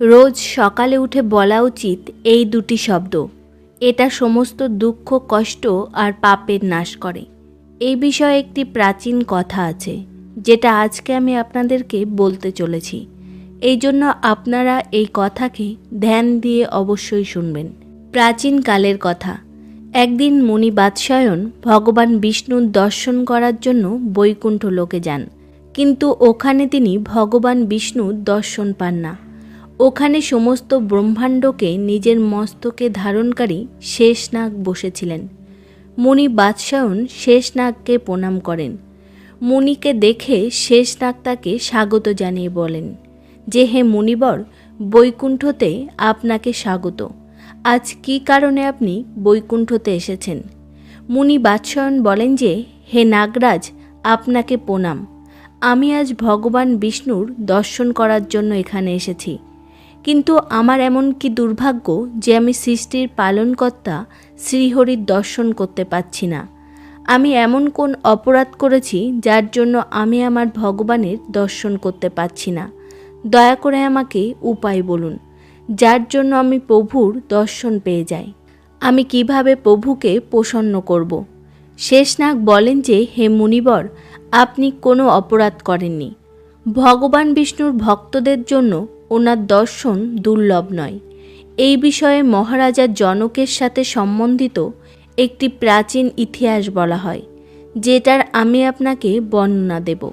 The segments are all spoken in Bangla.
রোজ সকালে উঠে বলা উচিত এই দুটি শব্দ। এটা সমস্ত দুঃখ, কষ্ট আর পাপের নাশ করে। এই বিষয়ে একটি প্রাচীন কথা আছে, যেটা আজকে আমি আপনাদেরকে বলতে চলেছি। এই জন্য আপনারা এই কথাকে ধ্যান দিয়ে অবশ্যই শুনবেন। প্রাচীন কালের কথা। একদিন মুনি বাদশায়ন ভগবান বিষ্ণুর দর্শন করার জন্য বৈকুণ্ঠ লোকে যান, কিন্তু ওখানে তিনি ভগবান বিষ্ণুর দর্শন পান না। ওখানে সমস্ত ব্রহ্মাণ্ডকে নিজের মস্তকে ধারণকারী শেষনাগ বসেছিলেন। মুনি বাদশায়ন শেষনাগকে প্রণাম করেন। মুনিকে দেখে শেষনাগ তাকে স্বাগত জানিয়ে বলেন যে, হে মুনিবর, বৈকুণ্ঠতে আপনাকে স্বাগত। আজ কী কারণে আপনি বৈকুণ্ঠতে এসেছেন? মুনি বাদশায়ন বলেন যে, হে নাগরাজ, আপনাকে প্রণাম। আমি আজ ভগবান বিষ্ণুর দর্শন করার জন্য এখানে এসেছি। কিন্তু আমার এমন কি দুর্ভাগ্য যে আমি সৃষ্টির পালনকর্তা শ্রীহরির দর্শন করতে পারছি না। আমি এমন কোন অপরাধ করেছি যার জন্য আমি আমার ভগবানের দর্শন করতে পারছি না। দয়া করে আমাকে উপায় বলুন, যার জন্য আমি প্রভুর দর্শন পেয়ে যাই। আমি কীভাবে প্রভুকে প্রসন্ন করব? শেষনাগ বলেন যে, হে মুনিবর, আপনি কোনো অপরাধ করেননি। ভগবান বিষ্ণুর ভক্তদের জন্য ওনার দর্শন দুর্লভ নয়। এই বিষয়ে মহারাজা জনকের সাথে সম্বন্ধিত একটি প্রাচীন ইতিহাস বলা হয়, যেটার আমি আপনাকে বর্ণনা দেব।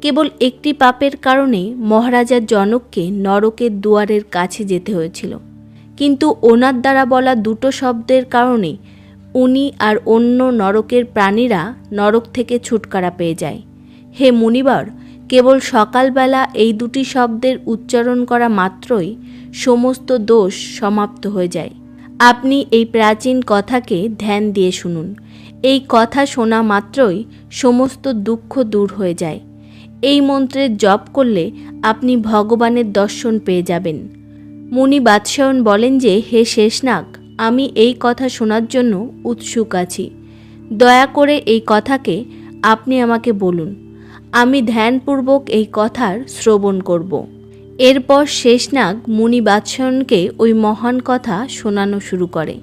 কেবল একটি পাপের কারণে মহারাজা জনককে নরকের দুয়ারের কাছে যেতে হয়েছিল। কিন্তু ওনার দ্বারা বলা দুটো শব্দের কারণে উনি আর অন্য নরকের প্রাণীরা নরক থেকে ছুটকারা পেয়ে যায়। হে মুনিবার কেবল সকালবেলা এই দুটি শব্দের উচ্চারণ করা মাত্রই সমস্ত দোষ সমাপ্ত হয়ে যায়। আপনি এই প্রাচীন কথাকে ধ্যান দিয়ে শুনুন। এই কথা শোনা মাত্রই সমস্ত দুঃখ দূর হয়ে যায়। এই মন্ত্রের জপ করলে আপনি ভগবানের দর্শন পেয়ে যাবেন। মুনি বাদশায়ন বলেন যে, হে শেষনাগ, আমি এই কথা শোনার জন্য উৎসুক আছি। দয়া করে এই কথাকে আপনি আমাকে বলুন। আমি ধ্যানপূর্বক এই কথার শ্রবণ করব। এরপর শেষনাগ মুনি বাদশায়নকে ওই মহান কথা শোনানো শুরু করে।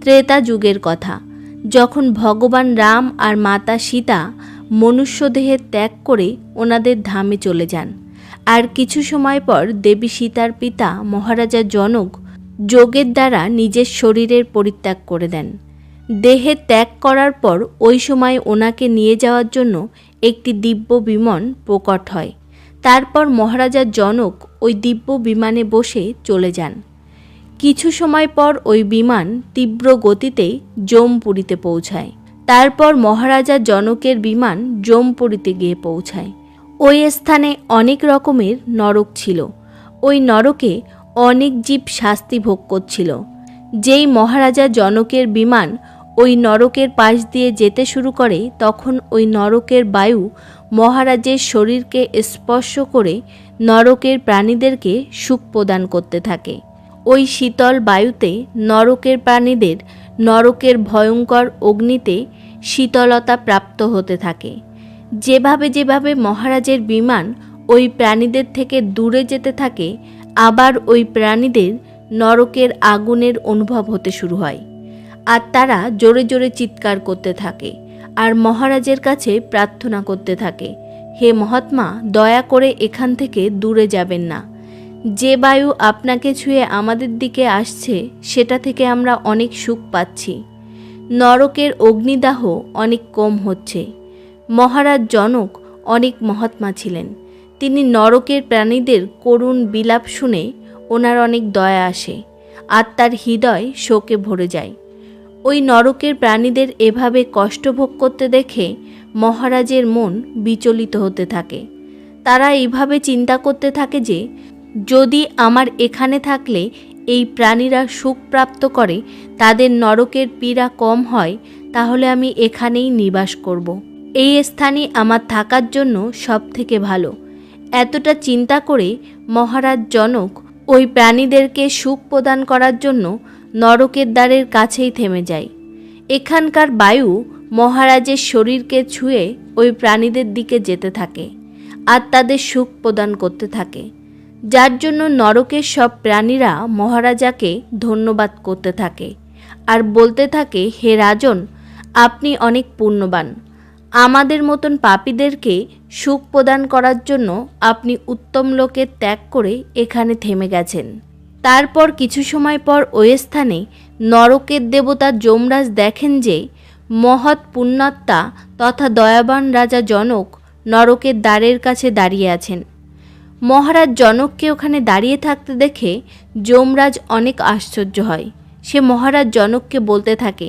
ত্রেতা যুগের কথা, যখন ভগবান রাম আর মাতা সীতা মনুষ্যদেহে ত্যাগ করে ওনাদের ধামে চলে যান, আর কিছু সময় পর দেবী সীতার পিতা মহারাজা জনক যোগের দ্বারা নিজের শরীরের পরিত্যাগ করে দেন। দেহে ত্যাগ করার পর ওই সময় ওনাকে নিয়ে যাওয়ার জন্য একটি দিব্য বিমান প্রকট হয়। তারপর মহারাজা জনক ওই দিব্য বিমানে বসে চলে যান। কিছু সময় পর ওই বিমান তীব্র গতিতে জমপুরীতে পৌঁছায়। তারপর মহারাজা জনকের বিমান জমপুরীতে গিয়ে পৌঁছায়। ওই স্থানে অনেক রকমের নরক ছিল। ওই নরকে অনেক জীব শাস্তি ভোগ করছিল। যেই মহারাজা জনকের বিমান ওই নরকের পাশ দিয়ে যেতে শুরু করে, তখন ওই নরকের বায়ু মহারাজের শরীরকে স্পর্শ করে নরকের প্রাণীদেরকে সুখ প্রদান করতে থাকে। ওই শীতল বায়ুতে নরকের প্রাণীদের নরকের ভয়ঙ্কর অগ্নিতে শীতলতা প্রাপ্ত হতে থাকে। যেভাবে যেভাবে মহারাজের বিমান ওই প্রাণীদের থেকে দূরে যেতে থাকে, আবার ওই প্রাণীদের নরকের আগুনের অনুভব হতে শুরু হয়। আর তারা জোরে জোরে চিৎকার করতে থাকে আর মহারাজের কাছে প্রার্থনা করতে থাকে, হে মহাত্মা, দয়া করে এখান থেকে দূরে যাবেন না। যে বায়ু আপনাকে ছুঁয়ে আমাদের দিকে আসছে, সেটা থেকে আমরা অনেক সুখ পাচ্ছি। নরকের অগ্নিদাহ অনেক কম হচ্ছে। মহারাজ জনক অনেক মহাত্মা ছিলেন। তিনি নরকের প্রাণীদের করুণ বিলাপ শুনে ওনার অনেক দয়া আসে আর তার হৃদয় শোকে ভরে যায়। ওই নরকের প্রাণীদের এভাবে কষ্ট ভোগ করতে দেখে মহারাজের মন বিচলিত হতে থাকে তারা এইভাবে চিন্তা করতে থাকে যে, যদি আমার এখানে থাকলে এই প্রাণীরা সুখ প্রাপ্ত করে, তাদের নরকের পীড়া কম হয়, তাহলে আমি এখানেই নিবাস করব। এই স্থানই আমার থাকার জন্য সব থেকে ভালো এতটা চিন্তা করে মহারাজ জনক ওই প্রাণীদেরকে সুখ প্রদান করার জন্য নরকের দ্বারের কাছেই থেমে যায়। এখানকার বায়ু মহারাজের শরীরকে ছুঁয়ে ওই প্রাণীদের দিকে যেতে থাকে আর তাদের সুখ প্রদান করতে থাকে। যার জন্য নরকের সব প্রাণীরা মহারাজাকে ধন্যবাদ করতে থাকে আর বলতে থাকে, হে রাজন, আপনি অনেক পুণ্যবান। আমাদের মতন পাপীদেরকে সুখ প্রদান করার জন্য আপনি উত্তম লোকের ত্যাগ করে এখানে থেমে গেছেন। তারপর কিছু সময় পর ওই স্থানে নরকের দেবতা যমরাজ দেখেন যে মহৎ পুণ্যাত্মা তথা দয়াবান রাজা জনক নরকের দ্বারের কাছে দাঁড়িয়ে আছেন। মহারাজ জনককে ওখানে দাঁড়িয়ে থাকতে দেখে যমরাজ অনেক আশ্চর্য হয়। সে মহারাজ জনককে বলতে থাকে,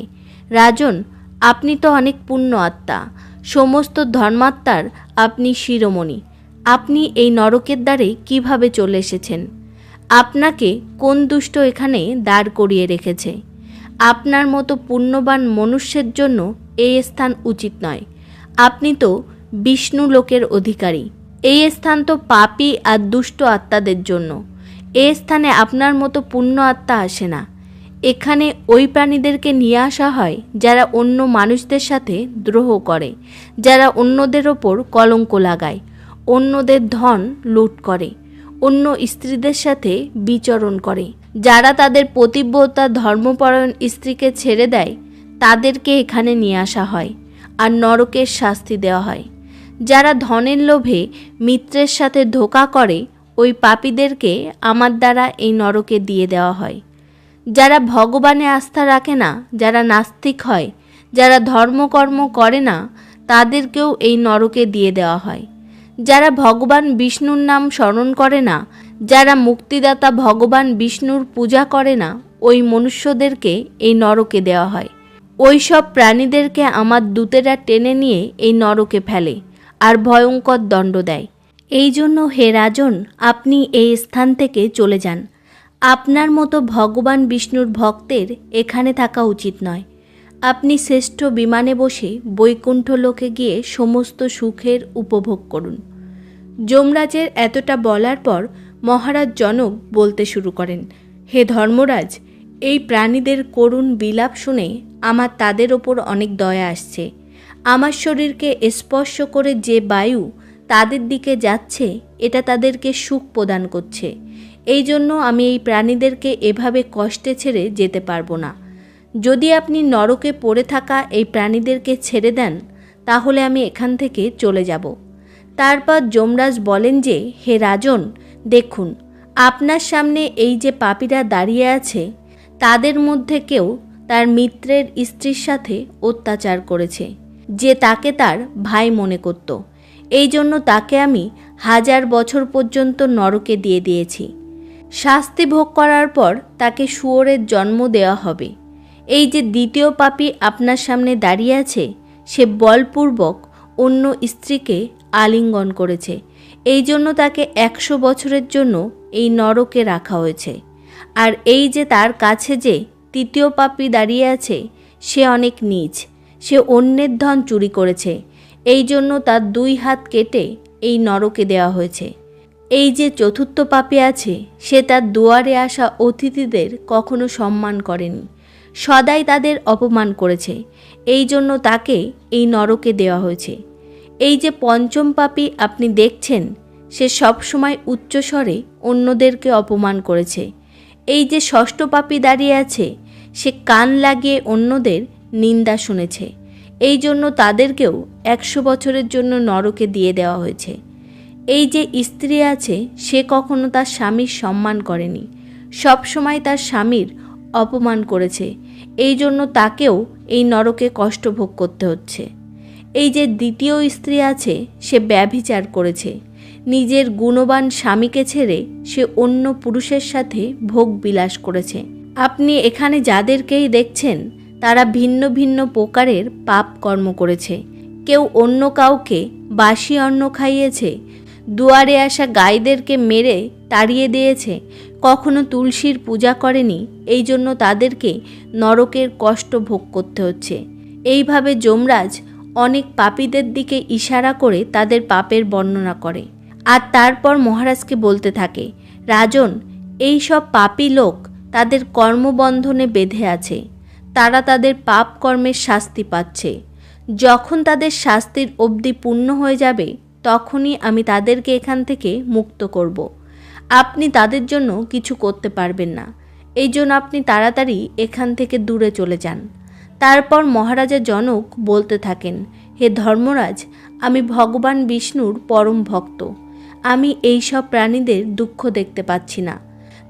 রাজন, আপনি তো অনেক পুণ্য আত্মা সমস্ত ধর্মাত্মার আপনি শিরোমণি। আপনি এই নরকের দ্বারে কীভাবে চলে এসেছেন? আপনাকে কোন দুষ্ট এখানে দাঁড় করিয়ে রেখেছে? আপনার মতো পুণ্যবান মনুষ্যের জন্য এই স্থান উচিত নয়। আপনি তো বিষ্ণু লোকের অধিকারী। এই স্থান তো পাপী আর দুষ্ট আত্মাদের জন্য। এই স্থানে আপনার মতো পুণ্য আত্মা আসে না। এখানে ওই প্রাণীদেরকে নিয়ে আসা হয় যারা অন্য মানুষদের সাথে দ্রোহ করে, যারা অন্যদের ওপর কলঙ্ক লাগায়, অন্যদের ধন লুট করে। অন্য স্ত্রীদের সাথে বিচরণ করে। যারা তাদের পতিব্রতা ধর্মপরায়ণ স্ত্রীকে ছেড়ে দেয়, তাদেরকে এখানে নিয়ে আসা হয় আর নরকের শাস্তি দেওয়া হয়। যারা ধনের লোভে মিত্রের সাথে ধোকা করে, ওই পাপীদেরকে আমার দ্বারা এই নরকে দিয়ে দেওয়া হয়। যারা ভগবানে আস্থা রাখে না, যারা নাস্তিক হয়, যারা ধর্মকর্ম করে না, তাদেরকেও এই নরকে দিয়ে দেওয়া হয়। যারা ভগবান বিষ্ণুর নাম স্মরণ করে না, যারা মুক্তিদাতা ভগবান বিষ্ণুর পূজা করে না, ওই মনুষ্যদেরকে এই নরকে দেওয়া হয়। ওই সব প্রাণীদেরকে আমার দূতেরা টেনে নিয়ে এই নরকে ফেলে আর ভয়ঙ্কর দণ্ড দেয়। এই জন্য হে রাজন, আপনি এই স্থান থেকে চলে যান। আপনার মতো ভগবান বিষ্ণুর ভক্তের এখানে থাকা উচিত নয়। আপনি শ্রেষ্ঠ বিমানে বসে বৈকুণ্ঠ লোকে গিয়ে সমস্ত সুখের উপভোগ করুন। যমরাজের এতটা বলার পর মহারাজ জনক বলতে শুরু করেন, হে ধর্মরাজ, এই প্রাণীদের করুণ বিলাপ শুনে আমার তাদের ওপর অনেক দয়া আসছে। আমার শরীরকে স্পর্শ করে যে বায়ু তাদের দিকে যাচ্ছে, এটা তাদেরকে সুখ প্রদান করছে। এই জন্য আমি এই প্রাণীদেরকে এভাবে কষ্টে ছেড়ে যেতে পারব না। যদি আপনি নরকে পড়ে থাকা এই প্রাণীদেরকে ছেড়ে দেন, তাহলে আমি এখান থেকে চলে যাব। তারপর যমরাজ বলেন যে, হে রাজন, দেখুন, আপনার সামনে এই যে পাপীরা দাঁড়িয়ে আছে, তাদের মধ্যে কেউ তার মিত্রের স্ত্রীর সাথে অত্যাচার করেছে, যে তাকে তার ভাই মনে করত। এই জন্য তাকে আমি হাজার বছর পর্যন্ত নরকে দিয়ে দিয়েছি। শাস্তি ভোগ করার পর তাকে শুয়োরের জন্ম দেওয়া হবে। এই যে দ্বিতীয় পাপী আপনার সামনে দাঁড়িয়ে আছে, সে বলপূর্বক অন্য স্ত্রীকে আলিঙ্গন করেছে। এই জন্য তাকে একশো বছরের জন্য এই নরকে রাখা হয়েছে। আর এই যে তার কাছে যে তৃতীয় পাপী দাঁড়িয়ে আছে, সে অনেক নীচ সে অন্যের ধন চুরি করেছে। এই জন্য তার দুই হাত কেটে এই নরকে দেওয়া হয়েছে। এই যে চতুর্থ পাপে আছে, সে তার দুয়ারে আসা অতিথিদের কখনো সম্মান করেনি। সদাই তাদের অপমান করেছে। এই জন্য তাকে এই নরকে দেওয়া হয়েছে। এই যে পঞ্চম পাপী আপনি দেখছেন, সে সবসময় উচ্চস্বরে অন্যদেরকে অপমান করেছে। এই যে ষষ্ঠ পাপী দাঁড়িয়ে আছে, সে কান লাগিয়ে অন্যদের নিন্দা শুনেছে। এই জন্য তাদেরকেও একশো বছরের জন্য নরকে দিয়ে দেওয়া হয়েছে। এই যে স্ত্রী আছে, সে কখনো তার স্বামীর সম্মান করেনি। সব সময় তার স্বামীর অপমান করেছে। এই জন্য তাকেও এই নরকে কষ্ট ভোগ করতে হচ্ছে। এই যে দ্বিতীয় স্ত্রী আছে, সে ব্যভিচার করেছে। নিজের গুণবান স্বামীকে ছেড়ে সে অন্য পুরুষের সাথে ভোগ বিলাস করেছে। আপনি এখানে যাদেরকেই দেখছেন, তারা ভিন্ন ভিন্ন প্রকারের পাপ কর্ম করেছে। কেউ অন্য কাউকে বাসি অন্ন খাইয়েছে, দুয়ারে আসা গাইদেরকে মেরে তাড়িয়ে দিয়েছে কখনো তুলসীর পূজা করেনি এই জন্য তাদেরকে নরকের কষ্ট ভোগ করতে হচ্ছে। এইভাবে যমরাজ অনেক পাপীদের দিকে ইশারা করে তাদের পাপের বর্ণনা করে। আর তারপর মহারাজকে বলতে থাকে, রাজন, এই সব পাপী লোক তাদের কর্মবন্ধনে বেঁধে আছে। তারা তাদের পাপ কর্মের শাস্তি পাচ্ছে। যখন তাদের শাস্তির অবধি পূর্ণ হয়ে যাবে, তখনই আমি তাদেরকে এখান থেকে মুক্ত করব। আপনি তাদের জন্য কিছু করতে পারবেন না। এই জন্য আপনি তাড়াতাড়ি এখান থেকে দূরে চলে যান। তারপর মহারাজা জনক বলতে থাকেন, হে ধর্মরাজ, আমি ভগবান বিষ্ণুর পরম ভক্ত। আমি এই সব প্রাণীদের দুঃখ দেখতে পাচ্ছি না।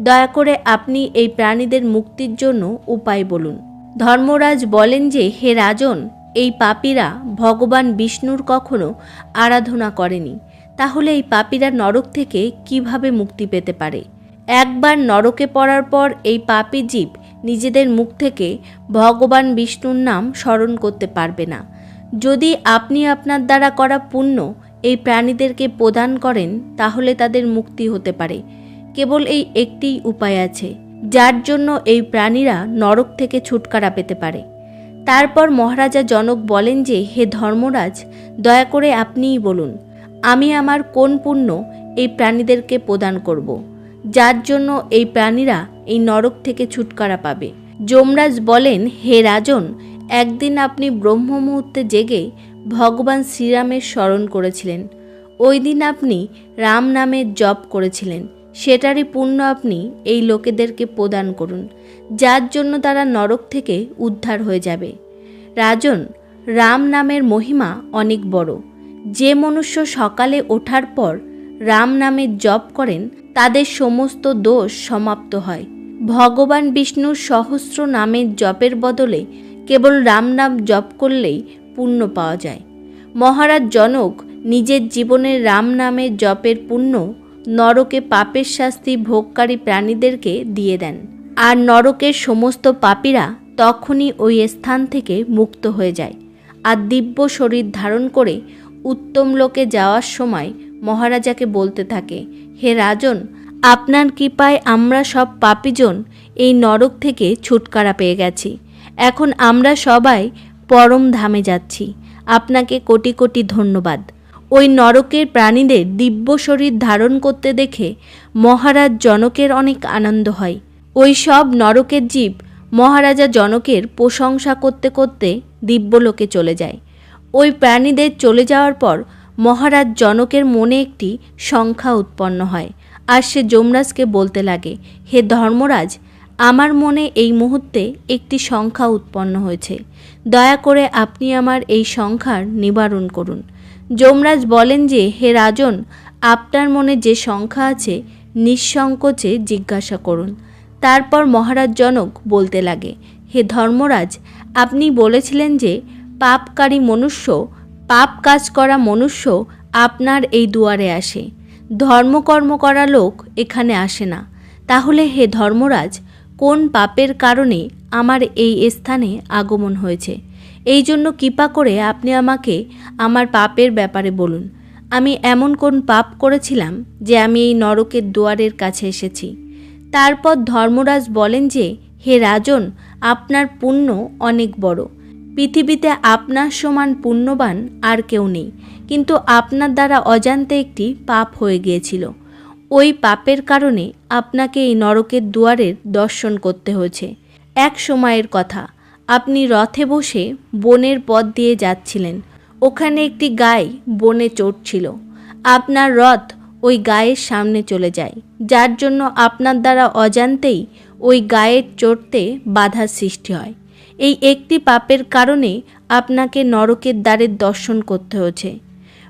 দয়া করে আপনি এই প্রাণীদের মুক্তির জন্য উপায় বলুন। ধর্মরাজ বলেন যে, হে রাজন, এই পাপীরা ভগবান বিষ্ণুর কখনো আরাধনা করেনি। তাহলে এই পাপীরা নরক থেকে কীভাবে মুক্তি পেতে পারে? একবার নরকে পড়ার পর এই পাপী জীব নিজেদের মুখ থেকে ভগবান বিষ্ণুর নাম স্মরণ করতে পারবে না। যদি আপনি আপনার দ্বারা করা পুণ্য এই প্রাণীদেরকে প্রদান করেন, তাহলে তাদের মুক্তি হতে পারে। কেবল এই একটি উপায় আছে, যার জন্য এই প্রাণীরা নরক থেকে ছুটকারা পেতে পারে। তারপর মহারাজা জনক বলেন যে, হে ধর্মরাজ, দয়া করে আপনিই বলুন আমি আমার কোন পুণ্য এই প্রাণীদেরকে প্রদান করব। যার জন্য এই প্রাণীরা এই নরক থেকে ছুটকারা পাবে। যমরাজ বলেন, হে রাজন, একদিন আপনি ব্রহ্ম মুহূর্তে জেগে ভগবান শ্রীরামের স্মরণ করেছিলেন। ওই দিন আপনি রাম নামের জপ করেছিলেন। সেটারই পুণ্য আপনি এই লোকেদেরকে প্রদান করুন, যার জন্য তারা নরক থেকে উদ্ধার হয়ে যাবে। রাজন, রাম নামের মহিমা অনেক বড়। যে মনুষ্য সকালে ওঠার পর রাম নামের জপ করেন, তাদের সমস্ত দোষ সমাপ্ত হয়। ভগবান বিষ্ণুর সহস্র নামের জপের বদলে কেবল রাম নাম জপ করলেই পুণ্য পাওয়া যায়। মহারাজ জনক নিজের জীবনের রাম নামের জপের পুণ্য নরকে পাপের শাস্তি ভোগকারী প্রাণীদেরকে দিয়ে দেন। আর নরকের সমস্ত পাপীরা তখনই ওই স্থান থেকে মুক্ত হয়ে যায়। আর দিব্য শরীর ধারণ করে উত্তম লোকে যাওয়ার সময় মহারাজাকে বলতে থাকে, হে রাজন, আপনার কৃপায় আমরা সব পাপীজন এই নরক থেকে ছুটকারা পেয়ে গেছি। এখন আমরা সবাই পরম ধামে যাচ্ছি। আপনাকে কোটি কোটি ধন্যবাদ। ওই নরকের প্রাণীদের দিব্য শরীর ধারণ করতে দেখে মহারাজ জনকের অনেক আনন্দ হয়। ওই সব নরকের জীব মহারাজা জনকের প্রশংসা করতে করতে দিব্যলোকে চলে যায়। ওই প্রাণীদের চলে যাওয়ার পর মহারাজ জনকের মনে একটি সংখ্যা উৎপন্ন হয়। আর সে যমরাজকে বলতে লাগে, হে ধর্মরাজ, আমার মনে এই মুহূর্তে একটি সংখ্যা উৎপন্ন হয়েছে। দয়া করে আপনি আমার এই সংখ্যার নিবারণ করুন। যমরাজ বলেন যে, হে রাজন, আপনার মনে যে সংখ্যা আছে, নিঃসংকোচে জিজ্ঞাসা করুন। তারপর মহারাজ জনক বলতে লাগে, হে ধর্মরাজ, আপনি বলেছিলেন যে পাপকারী মনুষ্য, পাপ কাজ করা মনুষ্য আপনার এই দুয়ারে আসে। ধর্মকর্ম করা লোক এখানে আসে না। তাহলে হে ধর্মরাজ, কোন পাপের কারণে আমার এই স্থানে আগমন হয়েছে? এই জন্য কৃপা করে আপনি আমাকে আমার পাপের ব্যাপারে বলুন। আমি এমন কোন পাপ করেছিলাম যে আমি এই নরকের দুয়ারের কাছে এসেছি? তারপর ধর্মরাজ বলেন যে, হে রাজন, আপনার পুণ্য অনেক বড়। পৃথিবীতে আপনার সমান পুণ্যবান আর কেউ নেই। কিন্তু আপনার দ্বারা অজান্তে একটি পাপ হয়ে গিয়েছিল। ওই পাপের কারণে আপনাকে এই নরকের দুয়ারের দর্শন করতে হয়েছে। এক সময়ের কথা, আপনি রথে বসে বনের পথ দিয়ে যাচ্ছিলেন। ওখানে একটি গায়ে বনে চড়ছিল আপনার রথ ওই গায়ের সামনে চলে যায়, যার জন্য আপনার দ্বারা অজান্তেই ওই গায়ের চড়তে বাধার সৃষ্টি হয়। এই একটি পাপের কারণে আপনাকে নরকের দ্বারের দর্শন করতে হয়েছে।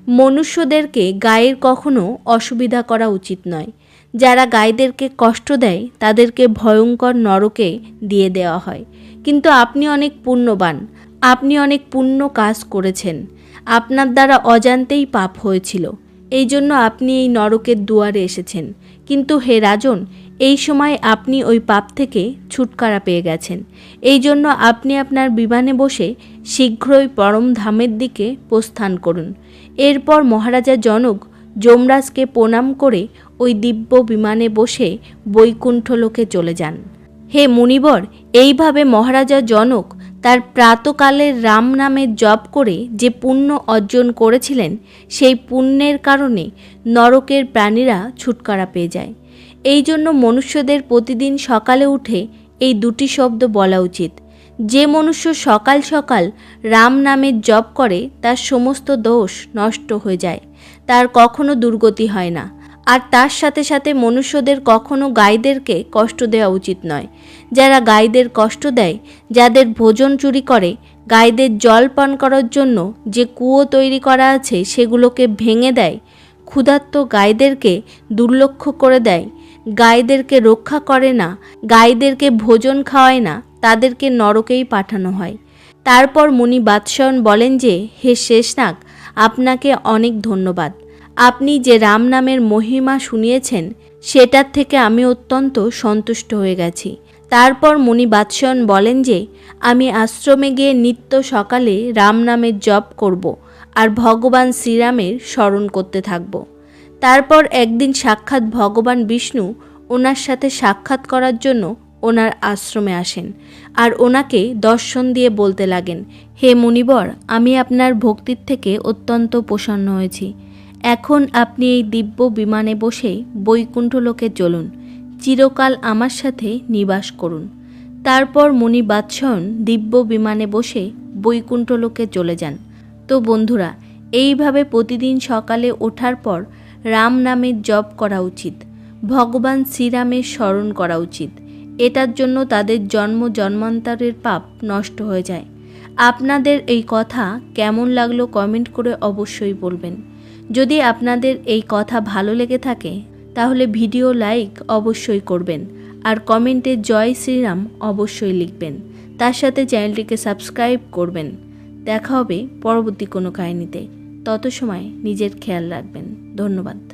মনুষ্যদেরকে গায়ের কখনো অসুবিধা করা উচিত নয়। যারা গায়েদেরকে কষ্ট দেয়, তাদেরকে ভয়ঙ্কর নরকে দিয়ে দেওয়া হয়। কিন্তু আপনি অনেক পুণ্যবান, আপনি অনেক পুণ্য কাজ করেছেন। আপনার দ্বারা অজান্তেই পাপ হয়েছিল। এই জন্য আপনি এই নরকের দুয়ারে এসেছেন। কিন্তু হে রাজন এই সময় আপনি ওই পাপ থেকে ছুটকারা পেয়ে গেছেন। এই জন্য আপনি আপনার বিমানে বসে শীঘ্রই পরম ধামের দিকে প্রস্থান করুন। এরপর মহারাজা জনক যমরাজকে প্রণাম করে ওই দিব্য বিমানে বসে বৈকুণ্ঠলোকে চলে যান। হে মুনিবর, এইভাবে মহারাজা জনক তার প্রাতকালের রাম নামের জপ করে যে পুণ্য অর্জন করেছিলেন, সেই পুণ্যের কারণে নরকের প্রাণীরা ছুটকারা পেয়ে যায়। এই জন্য মনুষ্যদের প্রতিদিন সকালে উঠে এই দুটি শব্দ বলা উচিত। যে মনুষ্য সকাল সকাল রাম নামের জপ করে, তার সমস্ত দোষ নষ্ট হয়ে যায়। তার কখনো দুর্গতি হয় না। আর তার সাথে সাথে মনুষ্যদের কখনো গাইদেরকে কষ্ট দেওয়া উচিত নয়। যারা গাইদের কষ্ট দেয়, যাদের ভোজন চুরি করে, গাইদের জল পান করার জন্য যে কুয়ো তৈরি করা আছে, সেগুলোকে ভেঙে দেয়, ক্ষুধার্ত গাইদেরকে দুর্লক্ষ করে দেয় গাইদেরকে রক্ষা করে না গাইদেরকে ভোজন খাওয়ায় না, তাদেরকে নরকেই পাঠানো হয়। তারপর মুনি বাদশায়ন বলেন যে, হে শেষনাগ, আপনাকে অনেক ধন্যবাদ। আপনি যে রাম নামের মহিমা শুনিয়েছেন, সেটার থেকে আমি অত্যন্ত সন্তুষ্ট হয়ে গেছি। তারপর মুনি বাদশায়ন বলেন যে, আমি আশ্রমে গিয়ে নিত্য সকালে রাম নামের জপ করব আর ভগবান শ্রীরামের স্মরণ করতে থাকব। তারপর একদিন সাক্ষাৎ ভগবান বিষ্ণু ওনার সাথে সাক্ষাৎ করার জন্য ওনার আশ্রমে আসেন আর ওনাকে দর্শন দিয়ে বলতে লাগেন, হে মুনিবর, আমি আপনার ভক্তির থেকে অত্যন্ত প্রসন্ন হয়েছি। এখন আপনি এই দিব্য বিমানে বসে বৈকুণ্ঠ লোকে চলুন চিরকাল আমার সাথে নিবাস করুন। তারপর মুনি বাদশায়ন দিব্য বিমানে বসে বৈকুণ্ঠ লোকে চলে যান। তো বন্ধুরা, এইভাবে প্রতিদিন সকালে ওঠার পর রাম নামের জপ করা উচিত। ভগবান শ্রীরামের স্মরণ করা উচিত। এটার জন্য তাদের জন্ম জন্মান্তরের পাপ নষ্ট হয়ে যায়। আপনাদের এই কথা কেমন লাগল কমেন্ট করে অবশ্যই বলবেন। যদি আপনাদের এই কথা ভালো লেগে থাকে, তাহলে ভিডিও লাইক অবশ্যই করবেন। আর কমেন্টে জয় শ্রীরাম অবশ্যই লিখবেন। তার সাথে চ্যানেলটিকে সাবস্ক্রাইব করবেন। দেখা হবে পরবর্তী কোনো কাহিনীতে। তত সময় নিজের খেয়াল রাখবেন। ধন্যবাদ।